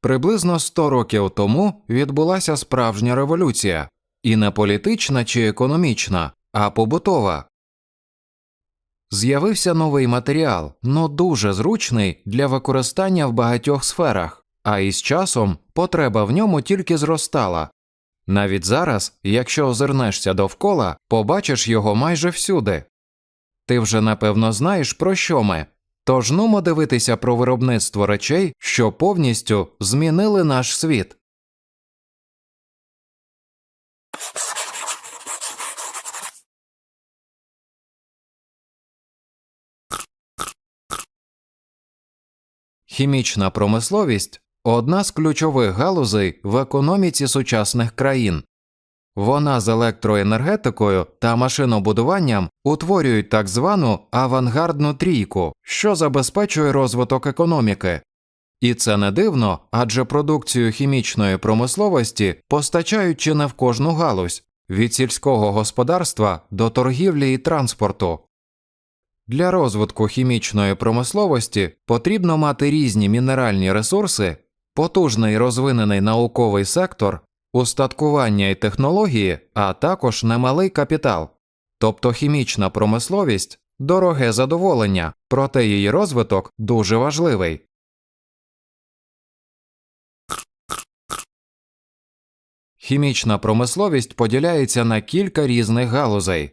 Приблизно 100 років тому відбулася справжня революція, і не політична чи економічна, а побутова. З'явився новий матеріал, но дуже зручний для використання в багатьох сферах, а із часом потреба в ньому тільки зростала. Навіть зараз, якщо озирнешся довкола, побачиш його майже всюди. Ти вже напевно знаєш, про що ми. Тож нумо дивитися про виробництво речей, що повністю змінили наш світ. Хімічна промисловість одна з ключових галузей в економіці сучасних країн. Вона з електроенергетикою та машинобудуванням утворюють так звану авангардну трійку, що забезпечує розвиток економіки. І це не дивно, адже продукцію хімічної промисловості постачають чи не в кожну галузь від сільського господарства до торгівлі і транспорту. Для розвитку хімічної промисловості потрібно мати різні мінеральні ресурси, потужний розвинений науковий сектор, устаткування і технології, а також немалий капітал. Тобто хімічна промисловість дороге задоволення, проте її розвиток дуже важливий. Хімічна промисловість поділяється на кілька різних галузей.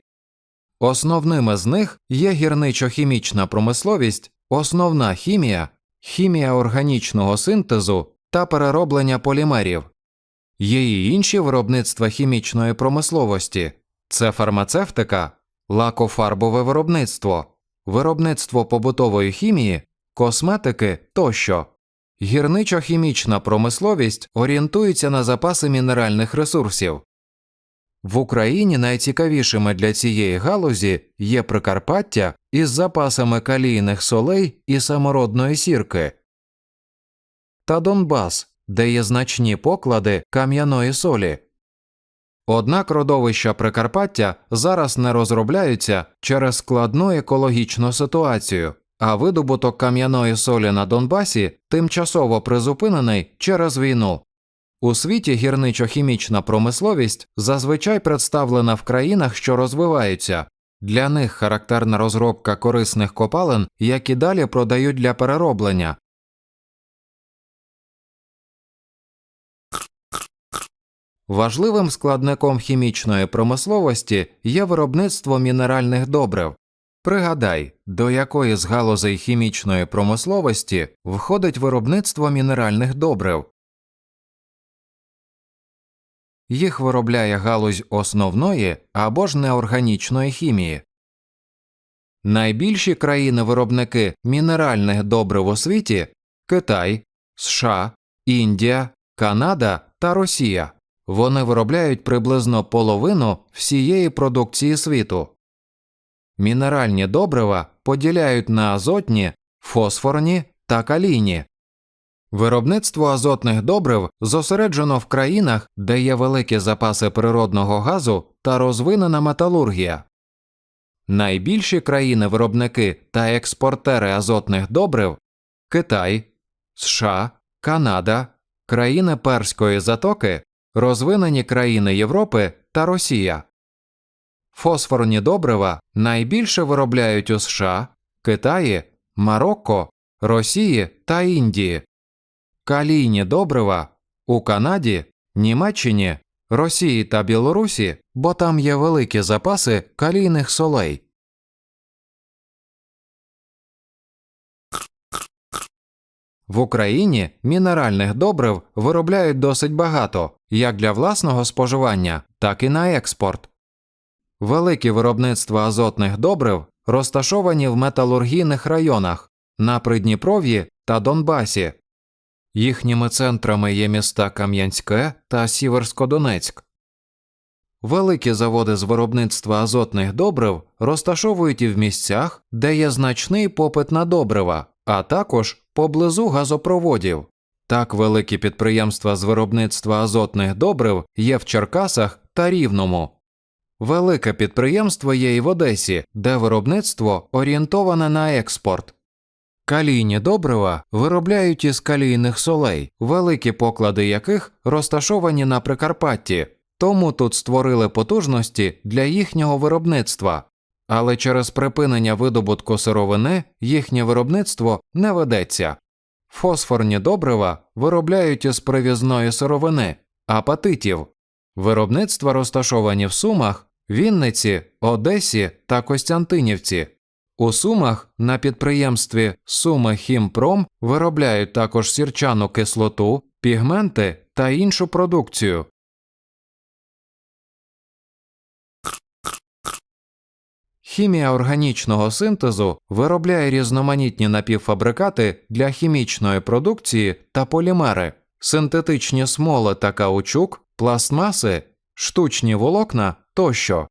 Основними з них є гірничо-хімічна промисловість, основна хімія, хімія органічного синтезу та перероблення полімерів. Є й інші виробництва хімічної промисловості це фармацевтика, лакофарбове виробництво, виробництво побутової хімії, косметики тощо. Гірничо-хімічна промисловість орієнтується на запаси мінеральних ресурсів. В Україні найцікавішими для цієї галузі є Прикарпаття із запасами калійних солей і самородної сірки та Донбас, де є значні поклади кам'яної солі. Однак родовища Прикарпаття зараз не розробляються через складну екологічну ситуацію, а видобуток кам'яної солі на Донбасі тимчасово призупинений через війну. У світі гірничо-хімічна промисловість зазвичай представлена в країнах, що розвиваються. Для них характерна розробка корисних копалин, які далі продають для перероблення. Важливим складником хімічної промисловості є виробництво мінеральних добрив. Пригадай, до якої з галузей хімічної промисловості входить виробництво мінеральних добрив. Їх виробляє галузь основної або ж неорганічної хімії. Найбільші країни-виробники мінеральних добрив у світі Китай, США, Індія, Канада та Росія. Вони виробляють приблизно половину всієї продукції світу. Мінеральні добрива поділяють на азотні, фосфорні та калійні. Виробництво азотних добрив зосереджено в країнах, де є великі запаси природного газу та розвинена металургія. Найбільші країни-виробники та експортери азотних добрив Китай, США, Канада, країни Перської затоки, розвинені країни Європи та Росія. Фосфорні добрива найбільше виробляють у США, Китаї, Марокко, Росії та Індії. Калійні добрива у Канаді, Німеччині, Росії та Білорусі, бо там є великі запаси калійних солей. В Україні мінеральних добрив виробляють досить багато як для власного споживання, так і на експорт. Великі виробництва азотних добрив розташовані в металургійних районах на Придніпров'ї та Донбасі. Їхніми центрами є міста Кам'янське та Сіверськодонецьк. Великі заводи з виробництва азотних добрив розташовують і в місцях, де є значний попит на добрива, а також поблизу газопроводів. Так великі підприємства з виробництва азотних добрив є в Черкасах та Рівному. Велике підприємство є і в Одесі, де виробництво орієнтоване на експорт. Калійні добрива виробляють із калійних солей, великі поклади яких розташовані на Прикарпатті, тому тут створили потужності для їхнього виробництва. Але через припинення видобутку сировини їхнє виробництво не ведеться. Фосфорні добрива виробляють із привізної сировини, апатитів. Виробництва розташовані в Сумах, Вінниці, Одесі та Костянтинівці. У Сумах на підприємстві Суми Хімпром виробляють також сірчану кислоту, пігменти та іншу продукцію. Хімія органічного синтезу виробляє різноманітні напівфабрикати для хімічної продукції та полімери, синтетичні смоли та каучук, пластмаси, штучні волокна тощо.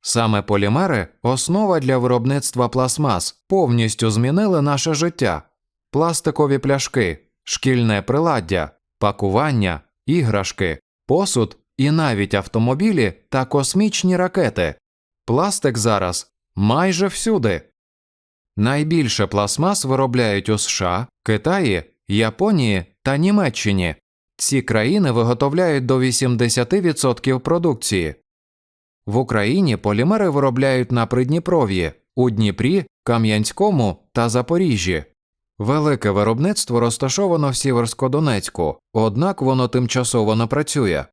Саме полімери основа для виробництва пластмас повністю змінили наше життя. Пластикові пляшки, шкільне приладдя, пакування, іграшки, посуд і навіть автомобілі та космічні ракети. Пластик зараз майже всюди. Найбільше пластмас виробляють у США, Китаї, Японії та Німеччині. Ці країни виготовляють до 80% продукції. В Україні полімери виробляють на Придніпров'ї, у Дніпрі, Кам'янському та Запоріжжі. Велике виробництво розташовано в Сіверськодонецьку, однак воно тимчасово не працює.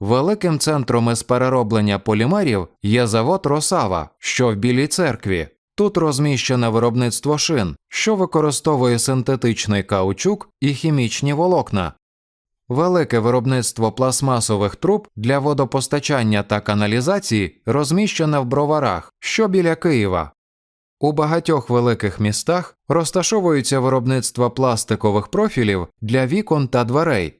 Великим центром із перероблення полімерів є завод Росава, що в Білій церкві. Тут розміщене виробництво шин, що використовує синтетичний каучук і хімічні волокна. Велике виробництво пластмасових труб для водопостачання та каналізації розміщене в броварах, що біля Києва. У багатьох великих містах розташовуються виробництва пластикових профілів для вікон та дверей.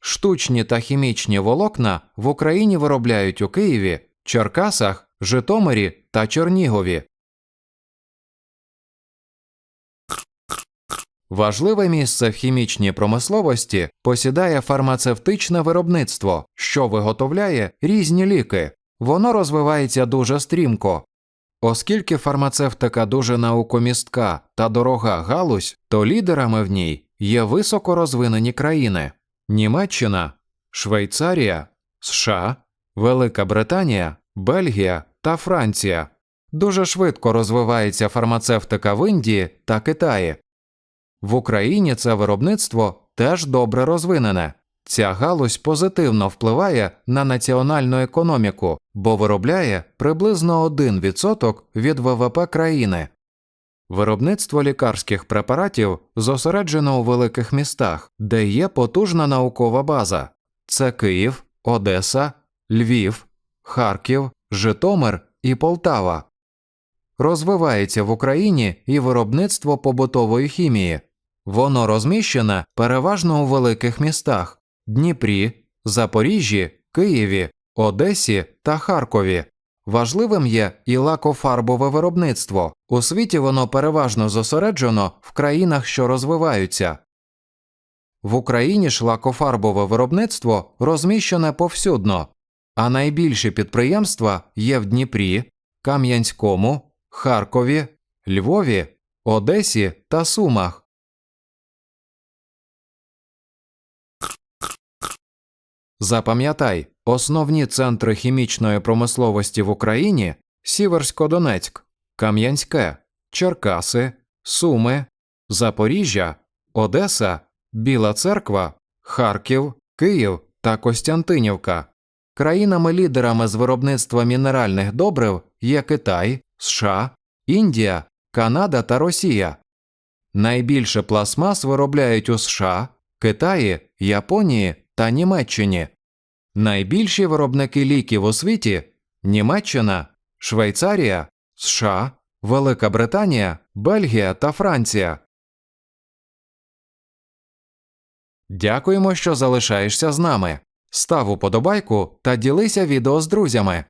Штучні та хімічні волокна в Україні виробляють у Києві, Черкасах, Житомирі та Чернігові. Важливе місце в хімічній промисловості посідає фармацевтичне виробництво, що виготовляє різні ліки. Воно розвивається дуже стрімко. Оскільки фармацевтика дуже наукомістка та дорога галузь, то лідерами в ній є високо розвинені країни Німеччина, Швейцарія, США, Велика Британія, Бельгія та Франція. Дуже швидко розвивається фармацевтика в Індії та Китаї. В Україні це виробництво теж добре розвинене. Ця галузь позитивно впливає на національну економіку, бо виробляє приблизно 1% від ВВП країни. Виробництво лікарських препаратів зосереджено у великих містах, де є потужна наукова база це Київ, Одеса, Львів, Харків, Житомир і Полтава. Розвивається в Україні і виробництво побутової хімії. Воно розміщене переважно у великих містах Дніпрі, Запоріжжі, Києві, Одесі та Харкові. Важливим є і лакофарбове виробництво. У світі воно переважно зосереджено в країнах, що розвиваються. В Україні ж лакофарбове виробництво розміщене повсюдно, а найбільші підприємства є в Дніпрі, Кам'янському, Харкові, Львові, Одесі та Сумах. Запам'ятай, основні центри хімічної промисловості в Україні Сіверсько-Донецьк, Кам'янське, Черкаси, Суми, Запоріжжя, Одеса, Біла Церква, Харків, Київ та Костянтинівка. Країнами-лідерами з виробництва мінеральних добрив є Китай, США, Індія, Канада та Росія. Найбільше пластмас виробляють у США, Китаї, Японії та Німеччині. Найбільші виробники ліків у світі Німеччина, Швейцарія, США, Велика Британія, Бельгія та Франція. Дякуємо, що залишаєшся з нами. Став уподобайку та ділися відео з друзями.